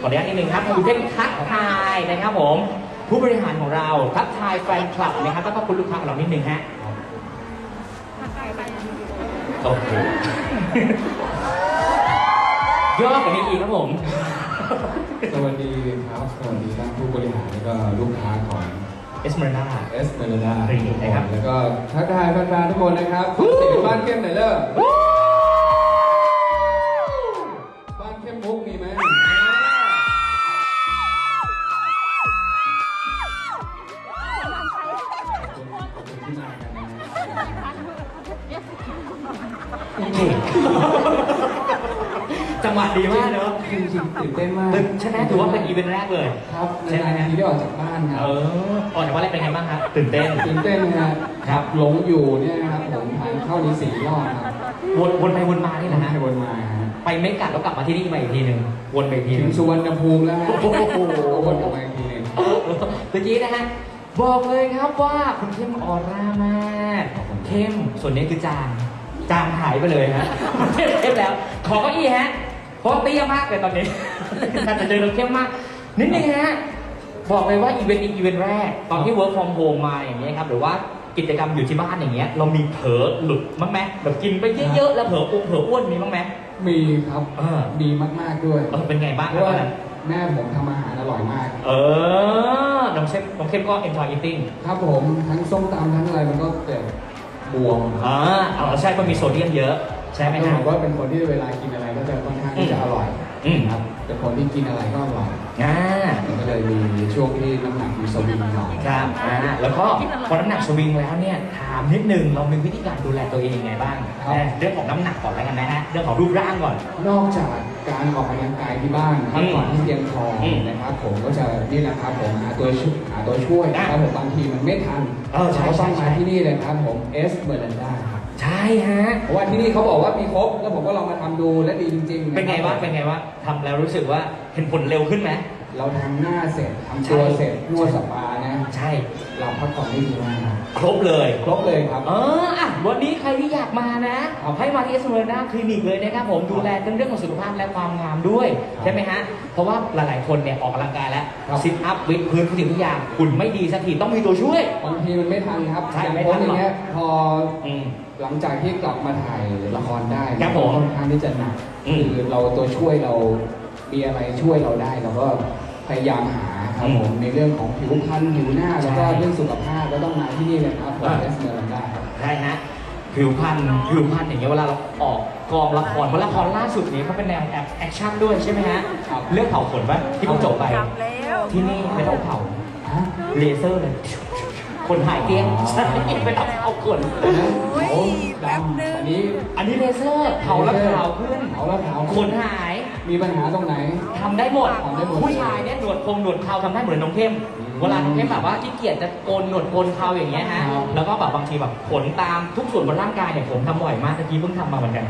ขออนุญาตนิดนึงครับคุณเทพทักทายนะครับผม ผู้บริหารของเราทักทายแฟนคลับนะครับแล้วก็คุณลูกค้าของเรานิดนึงฮะโอเคย่อกว่านี้อีกครับผม สวัสดีครับ สวัสดีท่านผู้บริหารแล้วก็ลูกค้าของเอสเมอร์นาเอสเมลดาครับนะครับแล้วก็ทักทายแฟนๆทุกคนนะครับขอเสียงบ้านเข้มหน่อยเด้อ อเคจังหวะดีมากเนอะจริงๆตื่นเต้นมากตึกใช่ไหมถือว่าเป็นอีเวนต์แรกเลย ครับใช่ไหมนานๆทีได้ออกจากบ้านคเอรับอออกจากวันแรกเป็นไงบ้างครับตื่นเต้นตื่นเต้นนะฮะครับหลงอยู่เนี่ยนะครับผมทานเข้านี้สี่รอบครับวนวนไปวนมานี่แหละฮะให้วนมาฮะไปไม่กัดแล้วกลับมาที่นี่มาอีกทีหนึ่งวนไปอีกทีหถึนึงงสุวรรณภูมิแล้วฮะโอ้โห วนกลับมาอีกทีหนึง เออเมื่อกี้นะฮะบอกเลยครับว่าคุณเข้มออร่ามาก เข้มส่วนนี้คือจาง จางหายไปเลยฮะเข้มเข้มแล้ว ขอเก้าอี้ฮะเพราะว่าเตี้ยมากเลยตอนนี้น่าจะเจอเราเข้มมาก นิดนึงฮะ บอกเลยว่าอีเวนต์นี้อีเวนต์แรก ตอนที่ work from home มาอย่างนี้ยครับหรือว่ากิจกรรมอยู่ที่บ้านอย่างเงี้ยเรามีเผลอหลุดบ้างไหมแบบกินไปเยอะๆแล้วเผลออ้วนเผลออ้วนมีบ้างไหมมีครับเออมีมากๆด้วยเออเป็นไงบ้างเพครับราะตอว่านนั้นแม่ผมทำอาหารอร่อยมาก เออน้องเข้มน้องเข้มก็ enjoy eating ครับผมทั้งส้มตำทั้งอะไรมันก็เกิด บวมอ่าเอาใช่ก็มีโซเดียมเยอะ ใช่ไหมก็ฮะ บอกว่าเป็นคนที่เวลากินอะไรก็จะค่อนข้างที่จะอร่อยอืมครับ เป็นคนที่กินอะไรก็อร่อยอ่ามันก็เลยมีช่วงที่น้ำหนักมีสวิงหน่อยครับอ่าแล้วก็พอน้ำหนักสวิงแล้วเนี่ยถามนิดนึงเรามีวิธีการดูแลตัวเองยังไงบ้างครับนะเรื่องของน้ำหนักก่อนแล้วกันนะฮะเรื่องของรูปร่างก่อน นอกจากการออกกำลังกายที่บ้านพักผ่อนที่เพียงพออมนะครับ ผมก็จะนี่แหละครับผมหาตัวช่วยหาตัวช่วยนะครับผมบางทีมันไม่ทันเออใช่เราต้องใช่มาใช่ที่นี่เลยครับผมเอสเบอร์ลันดาครับ ใช่ฮะ เพราะว่าที่นี่เขาบอกว่ามีครบ แล้วผมก็ลองมาทำดูและดีจริงๆเป็นไงะครับว่างเป็นไงว่างทำแล้วรู้สึกว่าเห็นผลเร็วขึ้นไหม เราทำหน้าเสร็จทำตัวเสร็จนวดสปานะ ใช่ เราพักผ่อนได้ดีมากครับครบเลย ครบเลยครับ เอออะวันนี้ใครที่อยากมานะให้มาที่เอสเมอร์นาคลินิกเลยนะครับผมดูแลทั้งเรื่องของสุขภาพและความงามด้วย ครับใช่ไหมฮะ เพราะว่าหลายๆคนเนี่ยออกกำลังกายแล้วครับ ซิทอัพวิดพื้นทุกสิ่งทุกอย่างหุ่นไม่ดีสักทีต้องมีตัวช่วย บางทีมันไม่ทันครับใช่อย่างไม่ผทัมนอย่างเงี้ยหรอกพออืม หลังจากที่กลับมาถ่ายละครได้ครับผมค่อนข้างที่จะหนักอืม คือเราตัวช่วยเรามีอะไรช่วยเราได้เราก็พยายามหา ครับผมในเรื่องของผิวพรรณผิวหน้าแล้วก็ใช่เรื่องสุขภาพก็ต้องมาที่นี่เลยครับผมอ่าเอสเมอรันดาครับใช่ฮะผิวพรรณผิวพรรณอย่างเงี้ยเวลาเราออกกองละครเพราะละครล่าสุดนี้เขาเป็นแนวแอคชั่นด้วยใช่ไหมฮะครับเรื่องเผาขนปะที่เพิ่งจบไป กลับแล้วที่นี่ไม่ต้องเผาฮะเลเซอร์เลย คนหายเกลี้ยงใช่ไม่ต้องเผาขน โอ้ยโอ้แป๊บนึงอันนี้อันนี้เลเซอร์เผาแล้วขาวขึ้นเผาแล้วขาว ขนหาย มีปัญหาตรงไหน ทำได้หมดทำได้หมดผู้ชายเนี่ยหนวดพงหนวดเคราทำได้เหมือนน้องเข้มอืมเวลาน้องเข้มแบบว่าขี้เกียจจะโกนหนวดโกนเคราอย่างเงี้ยฮะครับ แล้วก็แบบบางทีแบบขนตามทุกส่วนบนร่างกายเนี่ยผมทำบ่อยมากตะกี้เพิ่งทำมาเหมือนกัน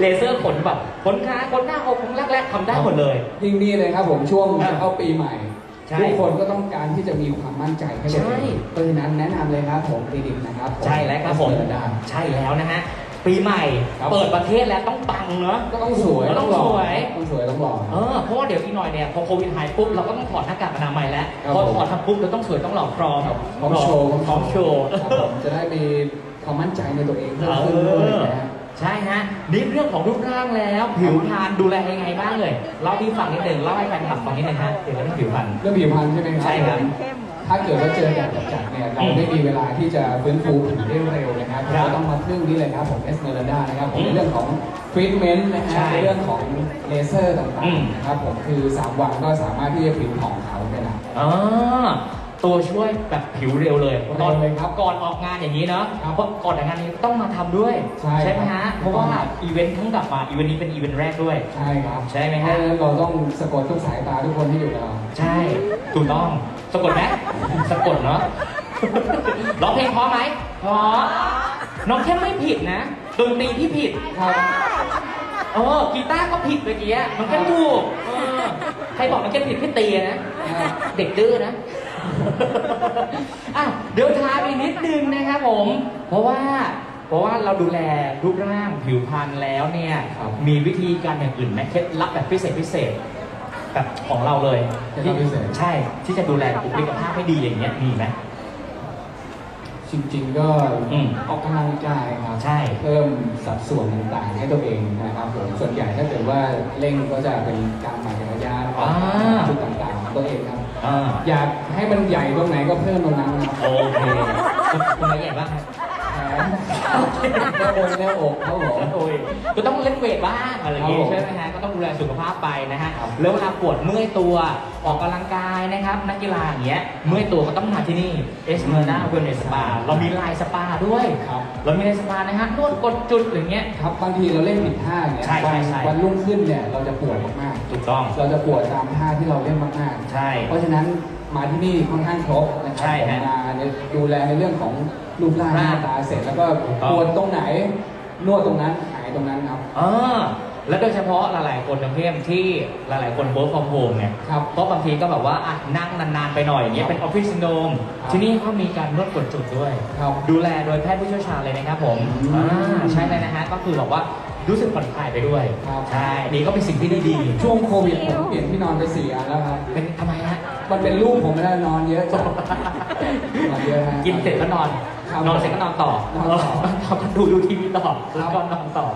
เลเซอร์ขนแบบขนขาขนหน้าอกขนรักแรกทำได้หมดเลย ยิ่งนี่เลยครับผมช่วงอ่าเข้าปีใหม่ใช่ทุกคนก็ต้องการที่จะมีความมั่นใจให้ตัวเองใช่ เพราะฉะนั้นแนะนำเลยครับผมคลินิกนะครับผมใช่แล้วครับผมเอสเมอรันดาใช่แล้วนะฮะ ปีใหม่ ครับ เปิดประเทศแล้วต้องปังเนอะก็ต้องสวยต้องหล่อสวย ต้องสวยต้องหล่อ เออเพราะว่าเดี๋ยวอีกหน่อยเนี่ยพอโควิดหายปุ๊บเราก็ต้องถอดหน้ากากอนามัยแล้วครับพอผมถอดทำปุ๊บเราต้องสวยต้องหล่อพร้อมครับพร้อมโชว์พร้อมโชว์ครับผมจะได้มีความมั่นใจในตัวเองเอเพิ่มขึ้นด้วยอนะฮะ ใช่ฮะนี่เรื่องของรูปร่างแล้วผิวพรรณดูแลยังไงบ้างเลยเล่าที่ฟังนิดหนึ่งเล่าให้แฟนคลับฟังนิดหนึ่งฮะเกี่ยวกับเรื่องผิวพรรณ เรื่องผิวพรรณใช่ไหมครับใช่ครับเข้มเหรอ ถ้าเกิดว่าเจอแดดจัดๆเนี่ยเราไม่มีเวลาที่จะฟื้นฟูผิวได้เร็วนะครับครับเราต้องมาพึ่งนี่เลยครับผมเอสเมอรันดานะครับผมอืมในเรื่องของทรีทเมนต์นะฮะใช่ในเรื่องของเลเซอร์ต่าอืงมๆนะครับผมคือ 3 วันก็สามารถที่จะผิวผ่องขาวได้แล้วอ่าตัวช่วยแบบผิวเร็วเลยเร็วเลยครับก่อนออกงานอย่างนี้เนาะครับเพราะก่อนออกงานนี้ต้องมาทำด้วย ใช่ไหมครัฮะบเพราะว่าอีเวนต์ทั้งกลับมาอีเวนต์นี้เป็นอีเวนต์แรกด้วย ใช่ครับใช่ไหมเพฮะราะฉะนั้นเราต้องสะกดทุกสายตาทุกคนที่อยู่กับเราใช่ถูกต้อง สะกดไหมสะกดเนาะร้องเพลงเพราะไหมเพราะน้องแค่ไม่ผิดนะดนตรีที่ผิดครับเออกีตาร์ก็ผิดเมื่อกี้อะมันแค่ถูกเออใครบอกมันแค่ผิดแค่ตีนะเด็กดื้อนะอะเดี๋ยวทาไปนิดนึงนะครับผม เพราะว่าเพราะว่าเราดูแลรูปร่างผิวพรรณแล้วเนี่ยครับมีวิธีการอย่างอื่นไหมเคล็ดลับแบบพิเศษพิเศษ แบบของเราเลยเคล็ดลับพิเศษ ใช่ที่จะดูแลบุคลิกภาพให้ดีอย่างเงี้ยมีไหม จริงๆก็อืมออกกำลังกายครับใช่ เพิ่มสัดส่วนต่างๆให้ตัวเองนะครับผมส่วนใหญ่ถ้าเกิดว่าเร่งก็จะเป็นการปั่นจักรยานออกอ่าจุดต่างๆของตัวเองครับ อ่าอยากให้มันใหญ่ตรงไหนก็เพิ่มตรงนั้นครับ โอเคคุณคุณละเอียดบ้างครับ แขนหน้าอกหน้าอกครับผมโอ้ยก็ต้องเล่นเวทบ้างอะไรอย่างงี้ใช่ไหมฮะก็ต้องดูแลสุขภาพไปนะฮะแล้วเวลาปวดเมื่อยตัวออกกำลังกายนะครับนักกีฬาอย่างเงี้ยเมื่อยตัวก็ต้องมาที่นี่เอสเมอร์นาเวลเนสสปาเรามีไลน์สปาด้วยครับเรามีไลน์สปานะฮะนวดกดจุดอย่างเงี้ยครับบางทีเราเล่นผิดท่าเนี่ยใช่ใช่วันใช่วันรุ่งขึ้นเนี่ยเราจะปวดมากๆถูกต้อง เราจะปวดตามท่าที่เราเล่นมากๆใช่ เพราะฉะนั้น มาที่นี่ค่อนข้างครบนะครัใช่ผมฮะมาเนี่ยดูแลในเรื่องของรูปร่างหน้าตาเสร็จแล้วก็ถูกต้อง ปวดตรงไหน นวดตรงนั้นหายตรงนั้นครับเออแล้วโดยเฉพาะหลายๆ คนนะเพื่อนที่หลายๆ คน work from home เนี่ยครับเพราะบางทีก็แบบว่าอะนั่งนานๆ ไปหน่อยอย่างเงี้ยเป็นออฟฟิศซินโดรมครับ ที่นี่เขามีการนวดกดจุดด้วย ครับ ดูแลโดยแพทย์ผู้เชี่ยวชาญเลยนะครับผมอืมอ่าใช่เลยนะฮะก็คือแบบว่ารู้สึกผ่อนคลายไปด้วยครับ ใช่นี่ก็เป็นสิ่งที่ดีช่วงโควิดผมเปลี่ยนที่นอนไปสี่อันแล้วครับๆเป็นทำไมฮะ มันเป็นลูกผมไม่ได้นอนเยอะจังนอนเยอะฮะ กินเสร็จก็นอน ครับนอนเสร็จก็นอนต่อนอนต่อ เราก็ดูดูทีวีต่อแล้วก็นอนต่อ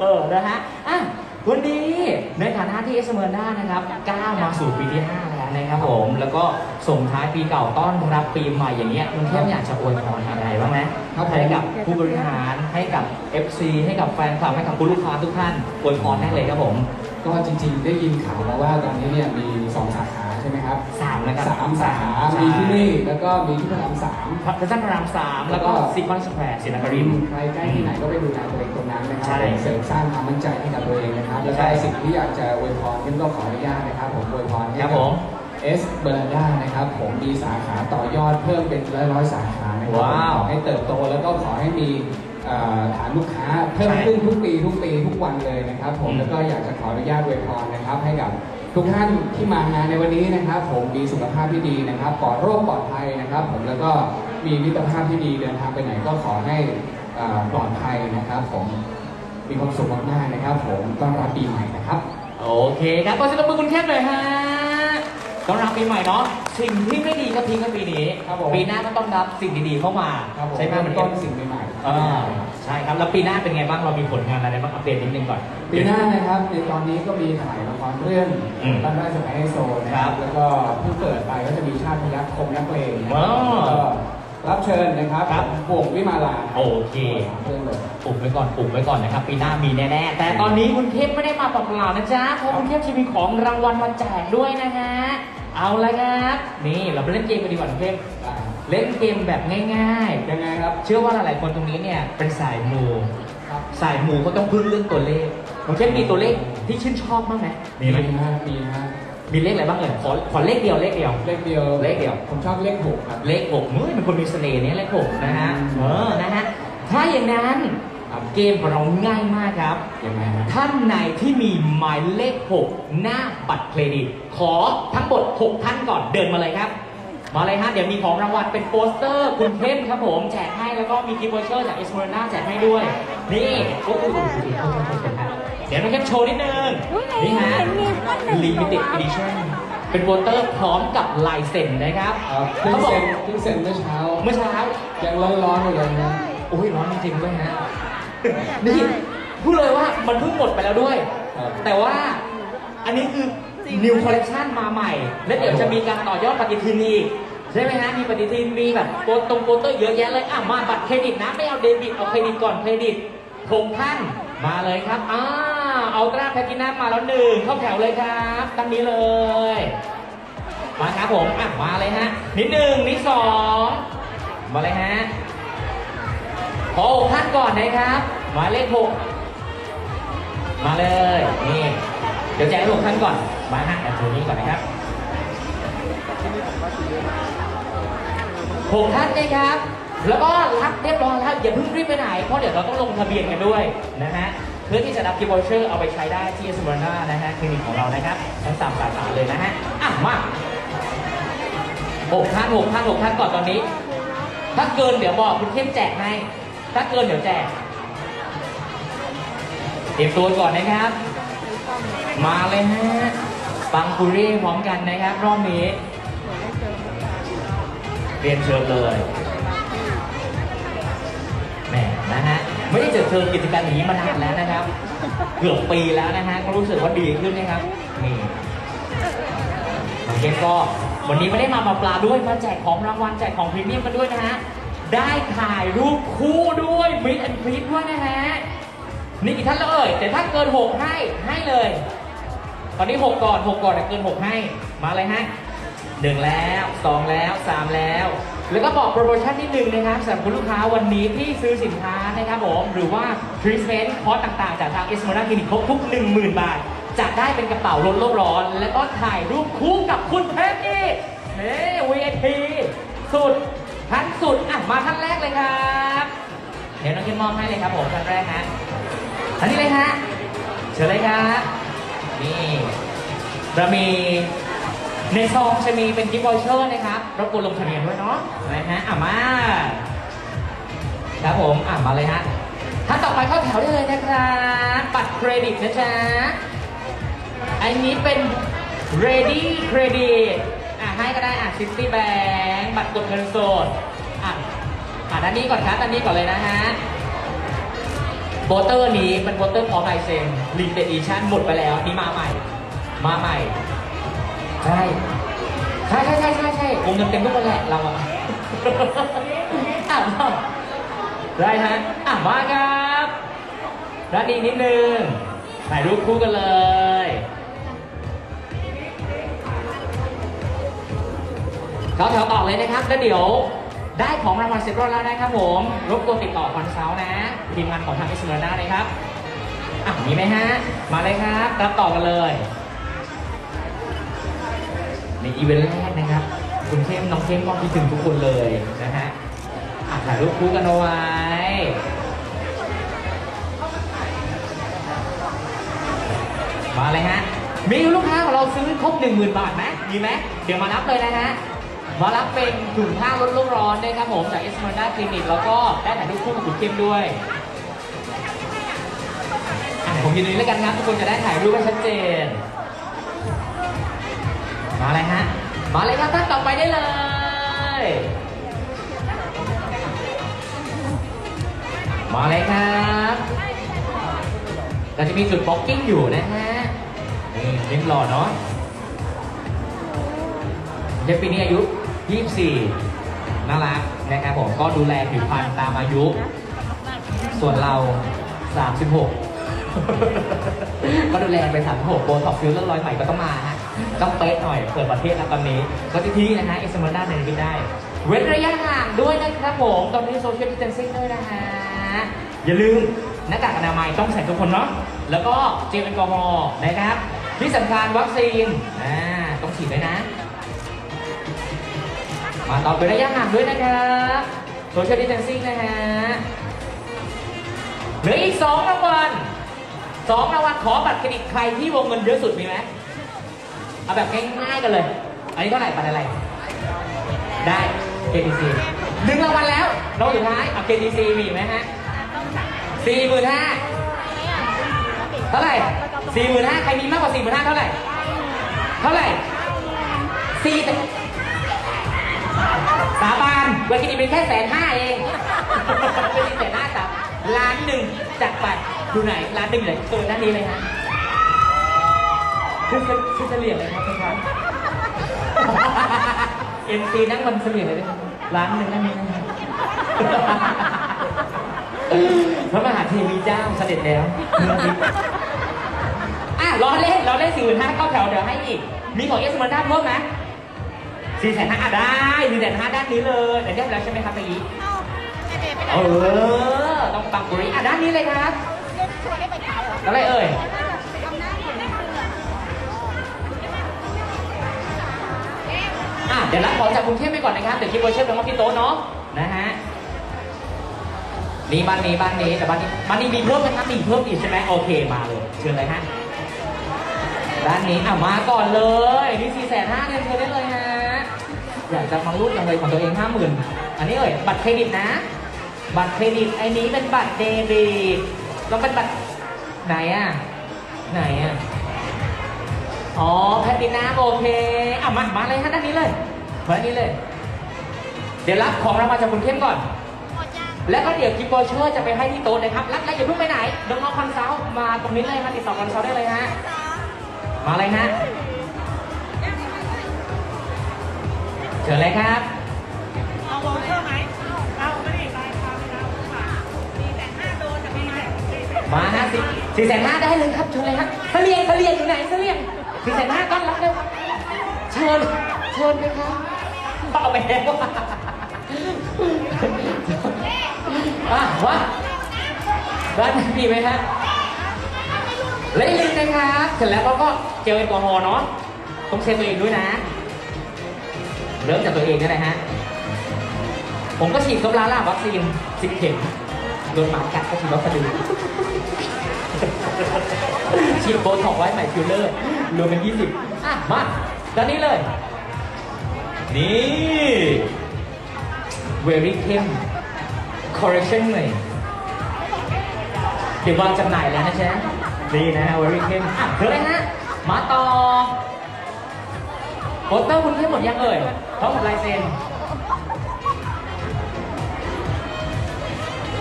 เออ นะฮะ อะ วันนี้ในฐานะที่เอสเมอร์นานะครับก้าวมาสู่ปีที่ 5 แล้วนะครับผม แล้วก็ส่งท้ายปีเก่าต้อนรับปีใหม่อย่างเงี้ยคุณเทพอยากจะอวยพรอะไรบ้างไหมครับผม ให้กับผู้บริหาร ให้กับ FC ให้กับแฟนคลับ ให้กับคุณลูกค้าทุกท่านอวยพรได้เลยครับผม ก็จริงๆได้ยินข่าวมาว่าตอนนี้เนี่ยมีสองสาขาใช่ไหมครับสามนะครับสามสาขาใช่ มีที่นี่แล้วก็มีที่พระรามสาม พระเจ้าพระรามสามแล้วก็ ซีคอนสแควร์ศรีนครินทร์ ใครใกล้ที่ไหนก็ไปดูแลตัวเองตรงนั้นนะครัใช่ผมเสริมสร้างความมั่นใจให้กับตัวเองนะครับ แล้วใช่ก็สิ่งที่อยากจะอวยพรขึ้นก็ขออนุญาตนะครับ ผมอวยพรให้ครับกัผม เอสเบอร์ด้านะครับ ผมมีสาขาต่อยอดเพิ่มเป็นร้อยร้อยๆสาขานะครับว้าวขอให้เติบโตแล้วก็ขอให้มีเอ่อฐานลูกค้าเพิ่มใช่ขึ้นทุกปีทุกปีทุกวันเลยนะครับ ผมอืม แล้วก็อยากจะขออนุญาตอวยพรนะครับ ให้กับ ทุกท่านที่มางานในวันนี้นะครับ ผมมีสุขภาพที่ดีนะครับปลอดโรคปลอดภัยนะครับ ผมแล้วก็มีมิตรภาพที่ดีเดินทางไปไหนก็ขอให้เอ่อปลอดภัยนะครับ ผมมีความสุขมากๆนะครับ ผมต้อนรับปีใหม่นะครับ โอเคครับขอเสียงปรบมือคุณเข้มเลยฮะต้อนรับปีใหม่เนาะสิ่งที่ไม่ดีก็ทิ้งกันปีนี้ครับผมปีหน้าก็ต้องรับสิ่งดีๆเข้ามาครับผมใช่ไหมเริ่มันมต้ต้นนสิ่งใหม่ๆ อ่าใช่ครับ แล้วปีหน้าเป็นไงบ้าง เรามีผลงานอะไรบ้างอัปเดตนิดนึงก่อน ปีหน้านะครับในตอนนี้ก็มีถ่ายละครเรื่องอืมบ้านไร่สมัยไฮโซนะคครัรับบแล้วก็เพิ่งเปิดไปก็จะมีชาติพยัคฆ์คมนักเพลงนะคว้ารับวแล้วก็รับเชิญนะครับครับ วงวิมาลาโอเค สามเรื่องเลย ปลุกไว้ก่อนปลุกไว้ก่อนนะครับ ปีหน้ามีแน่ๆ แต่ตอนนี้คุณเข้มไม่ได้มาเปล่าๆนะจ๊ะ เพราะคุณเข้มจะมีของรางวัลมาแจกด้วยนะฮะ เอาละครับ นี่เราไปเล่นเกมกันดีกว่าคุณเข้มได้ เล่นเกมแบบง่ายยังไงครับๆเชื่อว่าหลายๆคนตรงนี้เนี่ยเป็นสายมูครับ สายมูก็ต้องพึ่งเรื่องตัวเลขผมเช่นมีตัวเลขที่ชื่นชอบบ้างไหมมีไหมฮะมีฮะมีเลขอะไรบ้างเอ่ยขอขอเลขเดียวเลขเดียว เลขเดียวเลขเดียว ผมชอบเลขหกครับ เลขหกเฮ้ยมันคนมีเสน่ห์เนี่ยเลขหกนะฮะอืมเออ นะฮะ ถ้าอย่างนั้นเกมของเราง่ายมากครับยังไงฮะท่านไหนที่มีหมายเลข6หน้าบัตรเครดิต ขอทั้งหมด6ท่านก่อนเดินมาเลยครับ มาเลยฮะเดี๋ยวมีของรางวัลเป็นโปสเตอร์คุณเข้มครับผม แจกให้แล้วก็มีกิฟต์วอเชอร์จากเอสเมอร์นาแจกให้ด้วย นี่โอ้โหเดี๋ยวน้องเข้มโชว์นิดนึง นี่ฮะ Limited Edition เป็นโปสเตอร์พร้อมกับลายเซ็นนะครับเพิ่งเขาบอกเซ็นเพิ่งเซ็นเมื่อเช้า เมื่อเช้ายังร้อนๆอยู่เลยนะโอ้ยร้อนจริงๆด้วยฮะนี่พูดเลยว่ามันเพิ่งหมดไปแล้วด้วย แต่ว่าอันนี้คือ new collection มาใหม่ และเดี๋ยวจะมีการต่อยอดปฏิทินอีก ใช่ไหมฮะมีปฏิทินมีแบบโปตรงโปสเตอร์เยอะแยะเลยอะมาบัตรเครดิตนะไม่เอาเดบิตเอาเครดิตก่อนเครดิตทงท่านมาเลยครับอ่าเอาตราแพลตินัมมาแล้วหนึ่งเข้าแถวเลยครับตั้งนี้เลย มาครับผมอะมาเลยฮะนิดหนึ่งนิดสองมาเลยฮะขอหกท่านก่อนนะครับ มาเลขหกมาเลยนี่เดี๋ยวแจกหกท่านก่อนมาฮะแต่ตัวนี้ก่อนนะครับ หกท่านนะครับ แล้วก็รับเรียบร้อยแล้วอย่าเพิ่งรีบไปไหน เพราะเดี๋ยวเราต้องลงทะเบียนกันด้วยนะฮะ เพื่อที่จะรับกิฟต์วอเชอร์เอาไปใช้ได้ที่สมรนานะฮะคลินิกของเรานะครับทั้งสามสาขาเลยนะฮะ อะมาหกท่านหกท่านหกท่านก่อนตอนนี้ ถ้าเกินเดี๋ยวบอกคุณเข้มแจกให้ ถ้าเกินเดี๋ยวแจก เตรียมตัวก่อนนะครับ มาเลยฮะปังปุรีพร้อมกันนะครับ รอบนี้ รียนเชิญเลยแหมนะฮะไม่ได้เจอเจอกิจกรรมอย่างนี้มานานแล้วนะครับ เกือบปีแล้วนะฮะก็รู้สึกว่าดีขึ้นนะครับนี่โอเคก็วันนี้ไม่ได้มามาปลาด้วยมาแจกของรางวัลแจกของพรีเมียมกันด้วยนะฮะได้ถ่ายรูปคู่ด้วยมิดแอนด์พีด้วยนะฮะนี่กี่ท่านแล้วเอ่ยแต่ถ้าเกิน6ให้ให้เลย ตอนนี้6ก่อน6ก่อนแต่เกิน6ให้มาเลยฮะ หนึ่งแล้วสองแล้วสามแล้ว แล้วก็บอกโปรโมชั่นนิดนึงนะครับสำหรับคุณลูกค้าวันนี้ที่ซื้อสินค้านะครับผม หรือว่าทรีทเมนต์คอร์สต่างๆ จากทางเอสเมราคลินิกครบทุก 10,000 บาท จะได้เป็นกระเป๋าลดโลกร้อน และก็ถ่ายรูปคู่กับคุณเพชรอีกเฮ้ VIP สุดท่านสุดอะมาท่านแรกเลยครับเดี๋ยวน้องเกมมอบให้เลยครับผมท่านแรกฮะท่านนี้เลยฮะเชิญเลยครับนี่เรามี ในซองจะมีเป็นกิฟต์วอเชอร์นะครับรบกวนลงทะเบียนด้วยเนาะนะฮะอะมาครับผมอะมาเลยฮะท่านต่อไปเข้าแถวได้เลยนะครับบัตรเครดิตนะจ๊ะอันนี้เป็น ready credit อะให้ก็ได้อะ60 bank บัตรกดเงินสดอะอะด้านนี้ก่อนครับด้านนี้ก่อนเลยนะฮะโปสเตอร์นี้เป็นโปสเตอร์พร้อมลายเซ็นลิมิเต็ดอีชั่นหมดไปแล้วนี่มาใหม่ มาใหม่ ใช่ใช่ใช่ใช่ใช่ใช่วงเงินเต็มทุกคนแหละเราอะอะได้ฮะอะมาครับด้านนี้นิดนึงถ่ายรูปคู่กันเลยเขาแถวต่อเลยนะครับ แล้วเดี๋ยวได้ของรางวัลเสร็จรียบร้อยแล้วนะครับผมรบกวนติดต่อคอนซัลนะทีมงานของทางอิสเมอร์นาเลยครับอะมีไหมฮะ มาเลยครับรับต่อกันเลย ในอีเวนต์แรกนะครับ คุณเข้มน้องเข้มก็คิดถึงทุกคนเลยนะฮะอะถ่ายรูปคู่กันเอาไว้มาเลยฮะ มีลูกค้าของเราซื้อครบ 1 0,000 บาทไหมมีไหมเดี๋ยวมารับเลยนะฮะ มารับเป็นถุงผ้าลดโลกร้อนนะครับผม จากเอสมอร์ดาคลินิกแล้วก็ได้ถ่ายรูปคู่กับคุณเข้มด้วยผมยืนนี้แล้วกันครับ ทุกคนจะได้ถ่ายรูปให้ชัดเจน มาเลยฮะ มาเลยครับท่านต่อไปได้เลย มาเลยครับเราจะมีจุดบล็อกกิ้งอยู่นะฮะ นี่เล่นหล่อเนาะเด็กปีนี้อายุ 24 น่ารักนะครับผม ก็ดูแลผิวพรรณตามอายุ ส่วนเรา 36 ก็ดูแลไป 36โบท็อกฟิลเลอร์รอยใหม่ก็ต้องมาฮะ ต้องเป๊ะหน่อยเปิดประเทศแล้วตอนนี้ก็ที่นี่นะฮะเอสเมอร์ด้าเนวินได้ เว้นระยะห่างด้วยนะครับผมตอนนี้โซเชียลดิสเทนซิ่งด้วยนะฮะ อย่าลืมหน้ากากอนามัยต้องใส่ทุกคนเนาะแล้วก็เจลแอลกอฮอล์นะครับที่สำคัญวัคซีนอ่าต้องฉีดด้วยนะ มาต่อเป็นระยะห่างด้วยนะครับโซเชียลดิสเทนซิ่งนะฮะเหลืออีกสองรางวัลสองรางวัลขอบัตรเครดิตใครที่วงเงินเยอะสุดมีไหม เอาแบบง่ายๆกันเลย อันนี้เท่าไหร่บัตรอะไร ได้ KTC หนึ่งรางวัลแล้วรางวัลสุดท้ายเอา KTC มีไหมฮะสี่หมื่นห้าเท่าไหร่สี่หมื่นห้าใครมีมากกว่าสี่หมื่นห้าเท่าไหร่ เท่าไหร่สี่สาบานเวทีนี้เป็นแค่แสนห้าเองเป็นแสนห้าสามล้านหนึ่งจัดไปดูไหนล้านหนึ่งเลยเออด้านนี้เลยฮะ คือคือเฉลี่ยเลยครับคุณครับเอ็นซีนั่งมันเฉลี่ยเลยนะครับล้านหนึ่งนั่นเองนะครับพระมหาเทวีเจ้าเสด็จแล้วเมื่ออาทิตย์อะรอเล่นรอเล่นสี่หมื่นห้าเข้าแถวเดี๋ยวให้อีก มีของเอสมันด้าเพิ่มไหมสี่แสนห้าได้สี่แสนห้าด้านนี้เลยแต่เรียบแล้วใช่ไหมครับเมื่อกี้เออ ต้องปังปุริอะด้านนี้เลยครับอะไรเอ่ย อะเดี๋ยวรับของจากกรุงเทพไปก่อนนะครับ เดี๋ยวคิดว่าเชฟลงมาที่โต๊ะเนาะนะฮะนี่บ้านนี้บ้านนี้แต่บ้านนี้บ้านนี้มีเพิ่มไหมครับมีเพิ่มอีกใช่ไหมโอเคมาเลย เชิญเลยฮะด้านนี้อะมาก่อนเลยนี่สี่แสนห้าเงินเชิญได้เลยฮะอยากจะมารูดยังไงของตัวเองห้าหมื่นอันนี้เอ่ยบัตรเครดิตนะ บัตรเครดิตไอ้นี้เป็นบัตรเดบิตต้องเป็นบัตรไหนอะไหนอะ อ๋อแพลตตินัมโอเคอะมามาเลยฮะด้านนี้เลยมาด้านนี้เลย เดี๋ยวรับของรางวัลจากคุณเข้มก่อนแล้วก็เดี๋ยวกิฟต์วอเชอร์จะไปให้ที่โต๊ะนะครับรับแล้วอย่าเพิ่งไปไหนน้องๆคอนซัลท์มาตรงนี้เลยมาติดต่อคอนซัลท์ได้เลยฮะมาเลยฮะเชิญเลยครับ เอาวอลเชอร์ไหมเอาไม่ได้ราคาไม่ได้ค่ะมีแต่ห้าโดนแต่มีแต่สี่แสนมาฮะสี่สี่แสนห้าได้เลยครับเชิญเลยฮะเสลียงเสลียงอยู่ไหนเสลียง สี่แสนห้าต้อนรับเร็วเชิญ เชิญเลยครับเอาไปแล้วอะว่าด้านนี้มีไหมฮะและอย่าลืมนะครับเสร็จแล้วเราก็เจลแอลกอฮอล์เนาะต้องเช็ดตัวเองด้วยนะ เริ่มจากตัวเองนี่แหละฮะ ผมก็ฉีดครบแล้วล่ะวัคซีนสิบเข็มโดนหมากัดก็ฉีดวัคซีนฉีดโบท็อกไว้ใหม่ฟิลเลอร์ รวมเป็น 20อะมาด้านนี้เลย นี่ very เข้ม correction ใหม่เดี๋ยววางจำหน่ายแล้วนะจ๊ะนี่นะ very เข้มอะเดี๋ยวเลยฮะมาต่อโปสเตอร์คุณเข้มหมดยังเอ่ยพร้อมกับลายเซ็น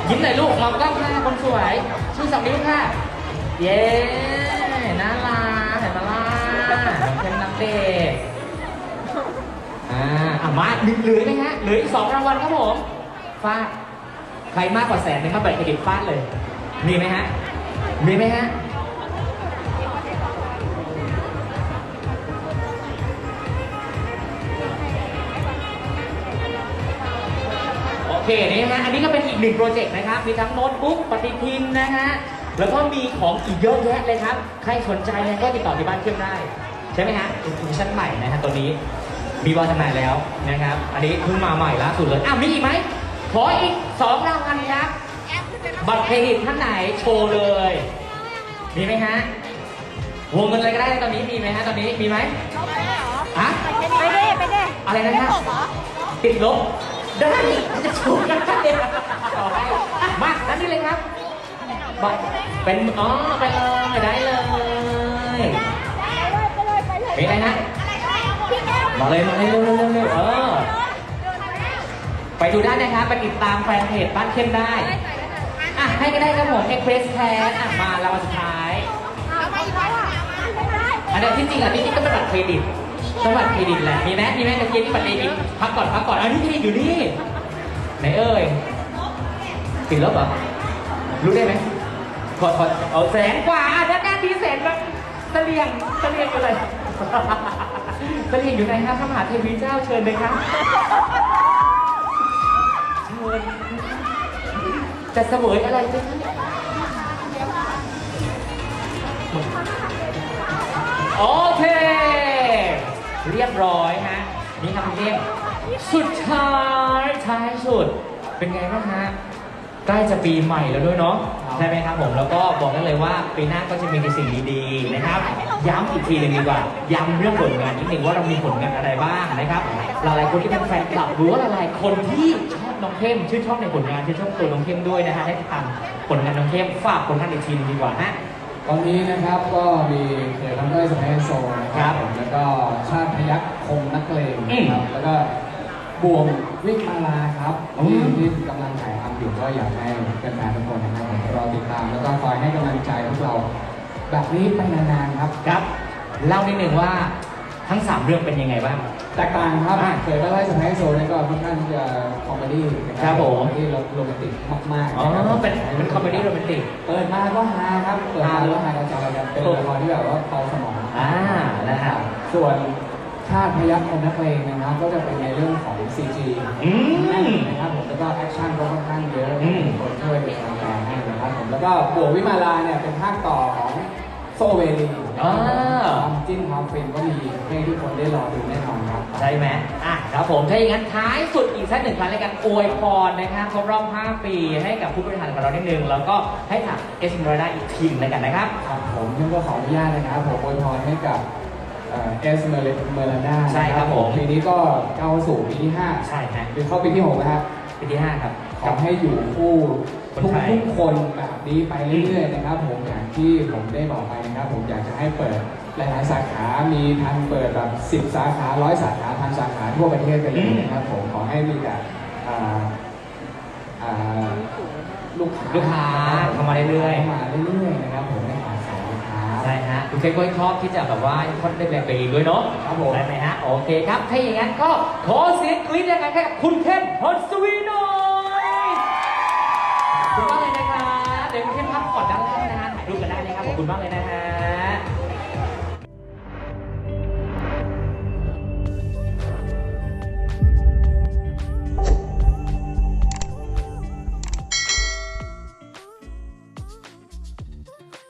ยิ้มหน่อยลูกมองกล้องค่ะคนสวยชูสองนิ้วค่ะ เย้ น้องเข้มนักเด็กอ่าอะมาหนึ่งเหลือไหมฮะเหลืออีกสองรางวัลครับผมฟาดใครมากกว่าแสนหนึงมาเปิดเครดิตฟาดเลย มีไหมฮะ มีไหมฮะโอเคนี่ฮะอันนี้ก็เป็นอีกหนึ่งโปรเจกต์นะครับ มีทั้งโน้ตบุ๊กปฏิทินนะฮะ แล้วก็มีของอีกเยอะแยะเลยครับ ใครสนใจเนี่ยก็ติดต่อที่บ้านเข้มได้ ใช่ไหมฮะเป็นฟังก์ชันใหม่นะฮะตัวนี้มีวางจำหน่ายแล้วนะครับ อันนี้เพิ่งมาใหม่ล่าสุดเลยอ้าวมีอีกไหมขออีกสองรางวัลครับบัตรเครดิตท่านไหนโชว์เลย มีไหมฮะวงเงินอะไรก็ได้ตอนนี้มีไหมฮะตอนนี้มีไหมฮะไปเด้ไปเด้อะไรนะฮะติดลบได้จะถูกกันได้ต่อให้อะมานั่นนี่เลยครับบอกเป็นอ๋อไปเลยได้เลย มีอะไรนะ มาเลยมาเลยเร็วเร็วเร็วเร็วเออ ไปดูได้นะครับไปติดตามแฟนเพจบ้านเข้มได้อะให้ก็ได้ครับผมเอ็กเพรสแทนอะมาเรามาสุดท้าย อันนี้ที่จริงอะที่จริงก็เป็นบัตรเครดิตเป็นบัตรเครดิตแหละมีไหมมีไหมตะเกียบที่บัตรเครดิตพักก่อนพักก่อนอันนี้เครดิตอยู่นี่ไหนเอ่ยติดลบเหรอรู้ได้ไหมขอขอเอาแสนกว่าอะด้านหน้าที่แสนแบบเสลียงเสลียงอยู่เลย เสลียงอยู่ไหนครับพระมหาเทวีเจ้าเชิญเลยครับเชิญจะเสวยอะไรไหมครับโอเค เรียบร้อยฮะนี่ครับคุณเทมสุดท้ายท้ายสุด เป็นไงบ้างฮะใกล้จะปีใหม่แล้วด้วยเนาะ ใช่ไหมครับผมแล้วก็บอกได้เลยว่าปีหน้าก็จะมีในสิ่งดีๆนะครับ ย้ำอีกทีหนึ่งดีกว่า ย้ำเรื่องผลงานนิดนึงว่าเรามีผลงานอะไรบ้างนะครับ หลายๆคนที่เป็นแฟนคลับหรือว่าหลายๆคนที่ชอบน้องเข้มชื่นชอบในผลงานชื่นชอบตัวน้องเข้มด้วยนะฮะให้ติดตามผลงานน้องเข้มฝากผลงานอีกทีหนึงดีกว่าฮะ ตอนนี้นะครับก็มีเขียนน้ำด้อยสมัยโซนะคครัรับบผมแล้วก็ชาติพยัคฆ์คงนักเลงนะครับแล้วก็บวง วิกมาลาครับอืที่มที่กำลังถ่ายทำอยู่ก็อยากให้แฟนๆทุกคนนะครับผมรอติดตามแล้วก็คอยให้กำลังใจพวกเรา แบบนี้ไปนานๆครับ ครับ เล่านิดหนึ่งว่าทั้งสามเรื่องเป็นยังไงบ้าง แตกต่างครับอะเคยไปไล่สมัยโซนี่ก็ค่อนข้างที่จะคอมเมดี้นะคครัรับบผมคอมเมดี้โรแมนติกมากๆอ๋อนะครับเป็นเป็นคอมเมดี้โรแมนติกเปิดมาก็ฮาครับเปิดมาก็ฮากระจายกันเป็นละครที่แบบว่าเบาสมองอ่านะครับส่วน ชาติพยัคฆ์คนนักเลงนะครับก็จะเป็นในเรื่องของ CG อืม นะครับผมแล้วก็แอคชั่นก็ค่อนข้างเยอะอืม คนช่วยเป็นกำลังใจให้นะครับผมแล้วก็บวกวิมาลาเนี่ยเป็นภาคต่อของโซเวลีอ่า ความจิ้นความฟินก็มีให้ทุกคนได้รอดูแน่นอนครับ ใช่ไหมอะครับผมถ้าอย่างนั้นท้ายสุดอีกสักหนึ่งครั้งในการอวยพรนะครับครบรอบ 5 ปีให้กับผู้บริหารของเรานิดนึง แล้วก็ให้ถามเอสเมอร์ดาอีกทีหนึงแล้วกันนะครับ ครับผมยังก็ขออนุญาตนะครับผมอวยพรให้กับ เอสเมเลเมอร์ลาดาใช่ครับผม ปีนี้ก็เข้าสู่ปีที่5ใช่ฮะหรือเข้าปีที่6แล้วครับปีที่5ครับขอให้อยู่คู่คนทุกไทยทุกคนแบบนี้ไปเรื่อยๆนะครับผมอย่างที่ผมได้บอกไปนะครับผมอยากจะให้เปิดหลายๆสาขามีทันเปิดแบบ 10 สาขาร้อยสาขาพันสาขาทั่วประเทศไปเลยนะครับผมขอให้มีแต่อ่าอ่าลูกค้าลูกค้าเข้ามาเรื่อยๆเข้ามาเรื่อยๆ คุณเข้มก็ชอบที่จะแบบว่าให้คนได้แบ่งไปอีกด้วยเนาะครับผมได้ไหมฮะโอเคครับถ้าอย่างนั้นก็ขอเสียงกรี๊ดยังไงให้กับคุณเข้มฮอนสวีหน่อยขอบคุณมากเลยนะครับเดี๋ยวคุณเข้มพักก่อนด้านล่างนะฮะถ่ายรูปกันได้เลยครับขอบคุณมากเลยนะฮะ